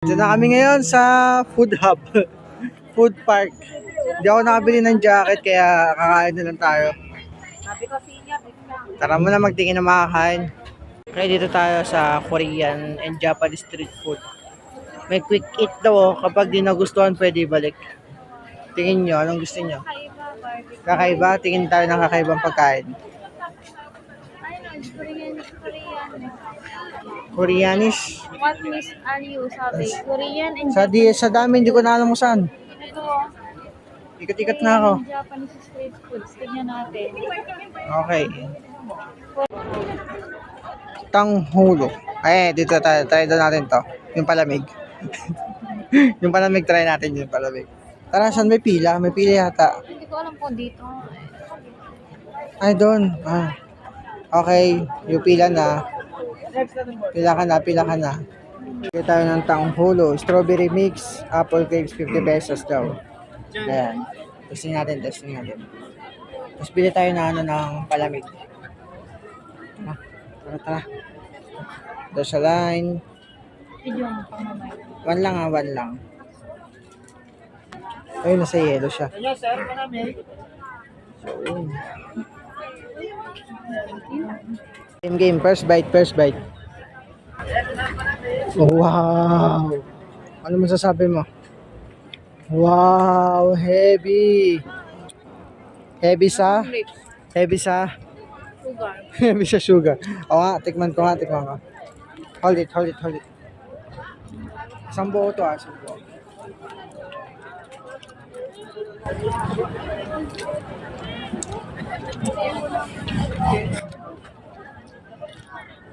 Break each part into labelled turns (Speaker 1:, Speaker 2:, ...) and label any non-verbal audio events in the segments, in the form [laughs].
Speaker 1: Dito na kami ngayon sa food hub. [laughs] food park. Hindi ako nakabili ng jacket kaya kakain na lang tayo. Tara muna magtingin ng makakain. Okay, dito tayo sa Korean and Japanese street food. May quick eat daw oh. Kapag di nagustuhan, pwede balik. Tingin nyo, anong gusto nyo? Kakaiba? Tingin tayo ng kakaibang pagkain.
Speaker 2: Ayun, Korean, Korean.
Speaker 1: Koreanish.
Speaker 2: What Miss Aliu sabi? Korean and
Speaker 1: Sa, di, sa dami, hindi ko na alam kung saan.
Speaker 2: Ito,
Speaker 1: Ikot-ikot na ako.
Speaker 2: Japanese street foods. Tignan natin.
Speaker 1: Okay. Tanghulo. Eh, dito tayo. Try daw natin to. Yung palamig. [laughs] yung palamig, try natin yung palamig. Tara, saan may pila? May pila yata.
Speaker 2: Hindi ko alam kung dito.
Speaker 1: Ay, doon. Ah. Okay, yung pila na. Pila ka na, pila ka na. Bili tayo ng tanghulo. Strawberry mix, apple cakes, 50 pesos daw. Ayan. Testing natin, testing natin. Tapos bili tayo na ano ng palamig. Tara, tara, tara. Doon sa line. One lang ah, one lang. Ayun, nasa yellow siya. Game, game. First bite, first bite. Wow! Ano masasabi mo? Wow! Heavy! Heavy sa? Heavy sa?
Speaker 2: Sugar. [laughs]
Speaker 1: Heavy sa sugar. O nga, tikman ko nga, tikman ko. Hold it, hold it, hold it. Isang buo to ah, isang buo.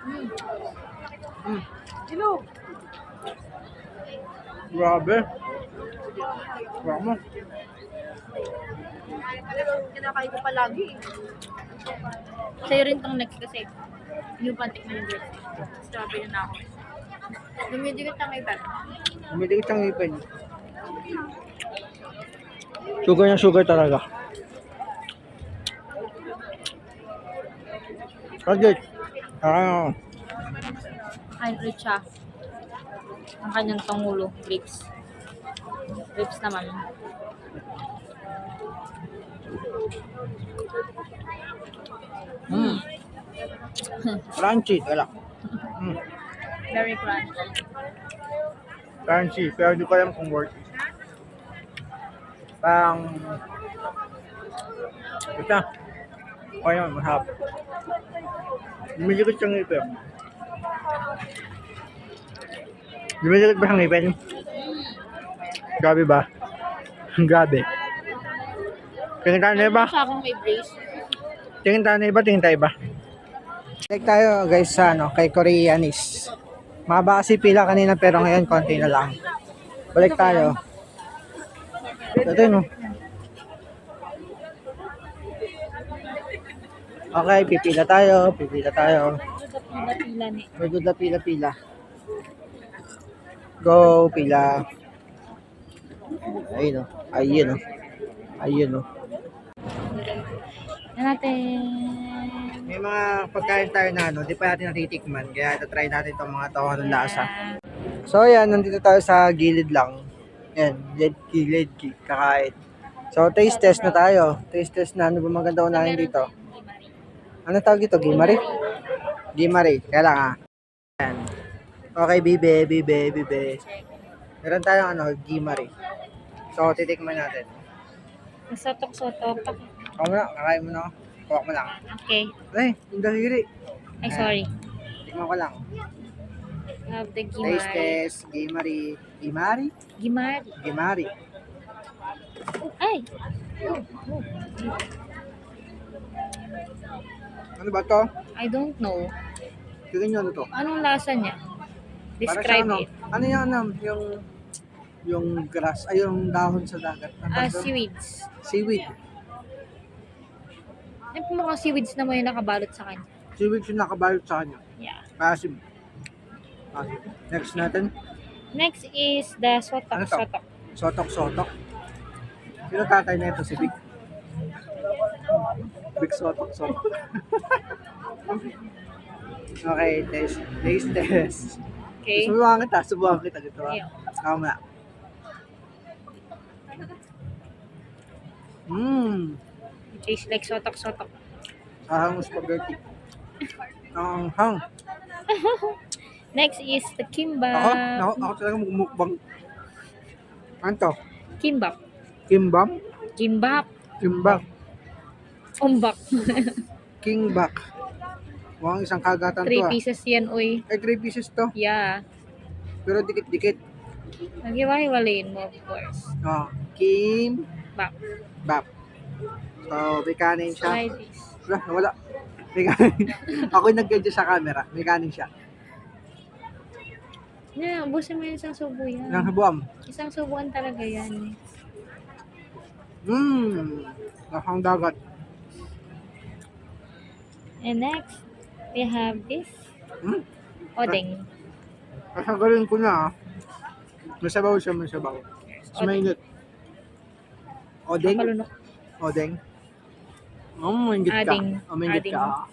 Speaker 1: Mm.
Speaker 2: Hello.
Speaker 1: Grabe. Grabe.
Speaker 2: Kinakain ko palagi. Sa'yo rin tong next kasi. Yung pantik yung girls. Strawberry na ako. Dumidikit na may bag.
Speaker 1: Umiligit ang ipin. Sugar na sugar talaga. Agit. Ah,
Speaker 2: Ay, rich siya. Ang kanyang tungulo. Lips. Lips naman.
Speaker 1: mm. Crunchy, wala. Mm.
Speaker 2: Very crunchy.
Speaker 1: Crunchy, pero hindi ko alam kung worth it. Parang... Ito. Okay naman, masarap. Lumilikot siyang ngipin. Lumilikot ba siyang ngipin? Grabe ba? Grabe. [laughs] Tingin tayo na iba?
Speaker 2: Siya akong may brace.
Speaker 1: Tingin tayo na iba, tingin tayo iba. Check tayo guys sa ano, kay Koreanis. Mahaba kasi pila kanina pero ngayon konti na lang. Balik tayo. Ito no. Okay, pipila tayo, pipila tayo. Medyo na pila pila. Go, pila. Ayun o. Ayun o. Ayun o.
Speaker 2: Yan natin.
Speaker 1: May mga pagkain tayo na ano, di pa natin natitikman. Kaya ito try natin itong mga to ng lasa. So ayan, nandito tayo sa gilid lang. Yan, ledki, ledki, kakain. So taste test na tayo. Taste test na ano ba maganda unahin dito? Ano tawag ito? Gimari? Gimari. Kaya lang ah. Ayan. Okay, bibe, bibe, bibe. Meron tayong ano, gimari. So titikman natin.
Speaker 2: Sotok-sotok.
Speaker 1: Kaya mo na, kakain mo na ako. Kuha mo lang.
Speaker 2: Okay.
Speaker 1: Ay, yung daliri.
Speaker 2: Ay, sorry.
Speaker 1: Tikman ko lang.
Speaker 2: Have the
Speaker 1: Taste
Speaker 2: gimari.
Speaker 1: test, gimari. Gimari?
Speaker 2: Gimari.
Speaker 1: Gimari.
Speaker 2: Ay!
Speaker 1: Ano ba to?
Speaker 2: I don't know.
Speaker 1: Tingnan nyo ano to.
Speaker 2: Anong lasa niya?
Speaker 1: Para
Speaker 2: Describe
Speaker 1: sa ano,
Speaker 2: it.
Speaker 1: Ano yung ano, yung yung grass, ay yung dahon sa dagat. Ano
Speaker 2: Ah,
Speaker 1: to?
Speaker 2: seaweeds.
Speaker 1: Seaweed.
Speaker 2: Ay, mukhang seaweeds na mo yung nakabalot sa kanya.
Speaker 1: Seaweed yung nakabalot sa kanya.
Speaker 2: Yeah.
Speaker 1: Massive. Massive. Next natin,
Speaker 2: Next is the sotok.
Speaker 1: Ano to?
Speaker 2: sotok.
Speaker 1: sotok-sotok. Sino tatay na ito? Si Big? Big sotok-sotok. okay, taste, taste test.
Speaker 2: Okay.
Speaker 1: Subukan kita, subukan kita dito.
Speaker 2: Ayaw.
Speaker 1: Tama. Mmm.
Speaker 2: Tastes like sotok-sotok.
Speaker 1: Ahang spaghetti. Ang hang. [laughs]
Speaker 2: Next is the kimbap.
Speaker 1: Ako, ako, ako talaga mukbang. Ano to?
Speaker 2: Kimbap.
Speaker 1: Kimbap?
Speaker 2: Kimbap.
Speaker 1: Kimbap.
Speaker 2: Umbak.
Speaker 1: Kingbap. Mukhang isang kagatan to
Speaker 2: Three
Speaker 1: ah.
Speaker 2: pieces yan, uy.
Speaker 1: Ay, three pieces to.
Speaker 2: Yeah.
Speaker 1: Pero dikit-dikit.
Speaker 2: Nag-iwahiwalayin mo, of course.
Speaker 1: Oh. Kim.
Speaker 2: Bap.
Speaker 1: Bap. So, may kanin siya.
Speaker 2: Try this.
Speaker 1: Wala, wala. May kanin. Ako yung nag sa camera. May kanin siya.
Speaker 2: Yeah, ubusin mo yung isang subo yan.
Speaker 1: Nang habuam.
Speaker 2: Isang subuan talaga yan.
Speaker 1: Mmm. Nakang dagat.
Speaker 2: And next, we have this.
Speaker 1: Hmm.
Speaker 2: Odeng.
Speaker 1: Kasagaling ko na ah. Masabaw siya, masabaw. Mas mainit. Odeng? Odeng? Oh, mainit ka.
Speaker 2: Ading.
Speaker 1: Oh, mainit
Speaker 2: Ading.
Speaker 1: ka. ah.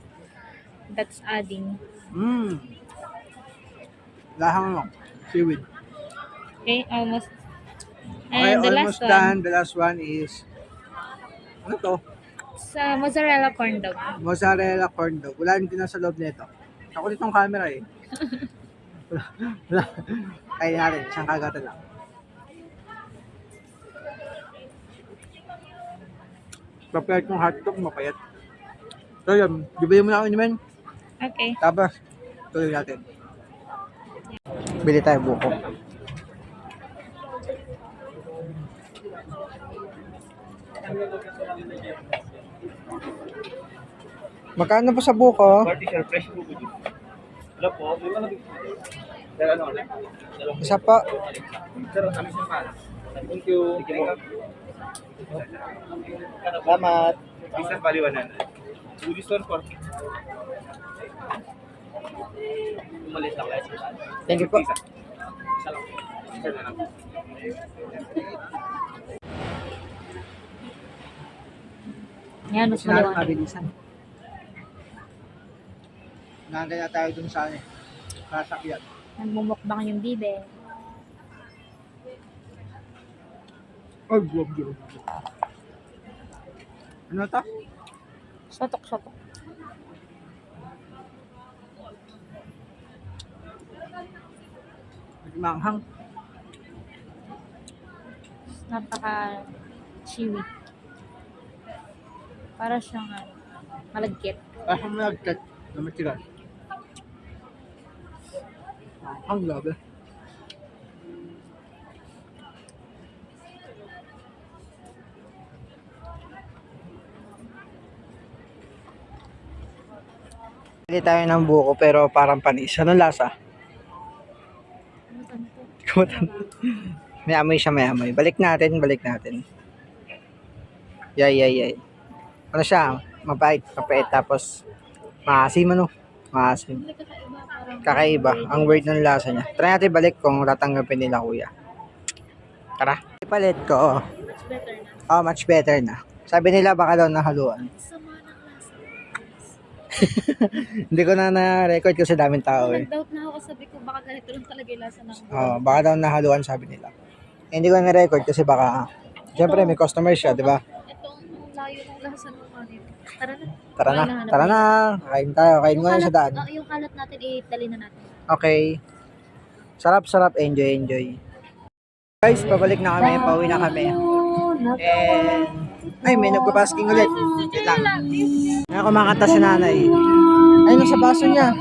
Speaker 1: [laughs]
Speaker 2: That's adding.
Speaker 1: Mmm. Lahang ano? Seaweed.
Speaker 2: Okay, almost. And the
Speaker 1: almost
Speaker 2: last one,
Speaker 1: done. The last one is ano to?
Speaker 2: Sa mozzarella corn dog.
Speaker 1: Mozzarella corn dog. Wala rin nasa loob nito. Ako nitong camera eh. wala. [laughs] wala. Kaya natin. Isang kagatan lang. Prepared kong hotdog, mapayat. So yun, bibili mo na ako naman.
Speaker 2: Okay.
Speaker 1: Tapos, tuloy natin. Bili tayo buko. Magkano po sa buko?
Speaker 3: Party sir, fresh po po. Wala po, may mga Sir, ano, ano?
Speaker 1: Isa pa.
Speaker 3: Sir, kami sa pan. Thank you. Thank you. Salamat. Isang paliwanan. Budis one for Umalis lang kayo.
Speaker 1: Thank you po.
Speaker 3: Sir, na lang.
Speaker 2: Yan, mas maliwanag.
Speaker 1: Nandun na tayo dun sa ano eh. Sasakyan.
Speaker 2: Nagmumukbang yung bibe.
Speaker 1: Ay, buwag yun. Ano to?
Speaker 2: Sotok-sotok.
Speaker 1: Manghang.
Speaker 2: Napaka chewy. Para siyang ano, malagkit.
Speaker 1: Ay, kung nagkat na matigas. Ang grabe. Pili tayo ng buko pero parang panis. Anong lasa? Kumutan. [laughs] may amoy siya, may amoy. Balik natin, balik natin. Yay, yay, yay. Ano siya? Mabait, mapait, tapos maasim ano? Maasim.
Speaker 2: Kakaiba.
Speaker 1: Ang weird ng lasa niya. Try natin balik kung tatanggapin nila kuya. Tara. Ipalit ko. Oh.
Speaker 2: much better na.
Speaker 1: oh, much better na. Sabi nila baka daw nahaluan. [laughs] Hindi ko na na-record kasi daming tao eh.
Speaker 2: Nag-doubt na ako, sabi ko baka ganito lang talaga yung lasa ng
Speaker 1: Oh, baka daw nahaluan sabi nila. Eh, Hindi ko na-record kasi baka Siyempre, may customer siya, di ba?
Speaker 2: Itong layo ng lasa ng. Tara na.
Speaker 1: Tara na,
Speaker 2: Ay, nahanap
Speaker 1: tara na. Kain tayo, kain muna sa daan.
Speaker 2: ah, yung kalat natin, i-dali na natin.
Speaker 1: Okay. Sarap, sarap. Enjoy, enjoy. Guys, pabalik na kami. Pauwi na kami. And, ay, may nagpapasking ulit. Wait lang. May kumakanta si nanay. Ay, nasa baso niya.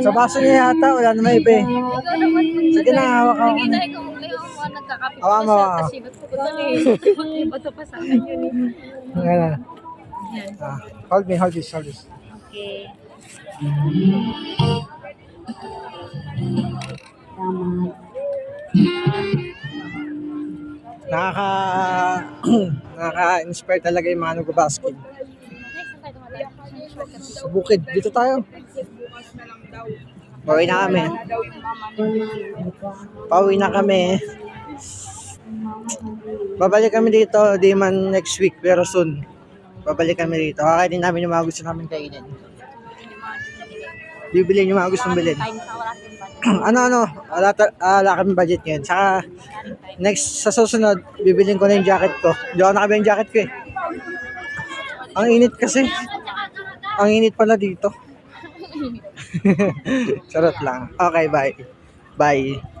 Speaker 1: Sa baso niya yata. Wala na may iba eh. Sige na, hawak ako.
Speaker 2: Sige na, ikaw ang
Speaker 1: Hawa
Speaker 2: ko
Speaker 1: mo,
Speaker 2: sa ba't ko ba eh. Iba to pa sa akin yun eh. Yan.
Speaker 1: Ah, hold me, hold this, hold this.
Speaker 2: Okay.
Speaker 1: Nakaka... [clears throat] nakaka-inspire talaga yung mga nagbabasket.
Speaker 2: Na.
Speaker 1: Sa bukid. Dito tayo. Pauwi na kami. Pauwi na kami. Babalik kami dito, di man next week, pero soon. Babalik kami dito. Kakainin namin yung mga gusto namin kainin. Bibili yung mga gustong bilhin. [clears throat] Ano ano, wala, ah, wala kami budget ngayon. Saka next sa susunod, bibilin ko na yung jacket ko. Hindi ako nakabili yung jacket ko eh. Ang init kasi. Ang init pala dito. [laughs] Charot lang. Okay, bye. Bye.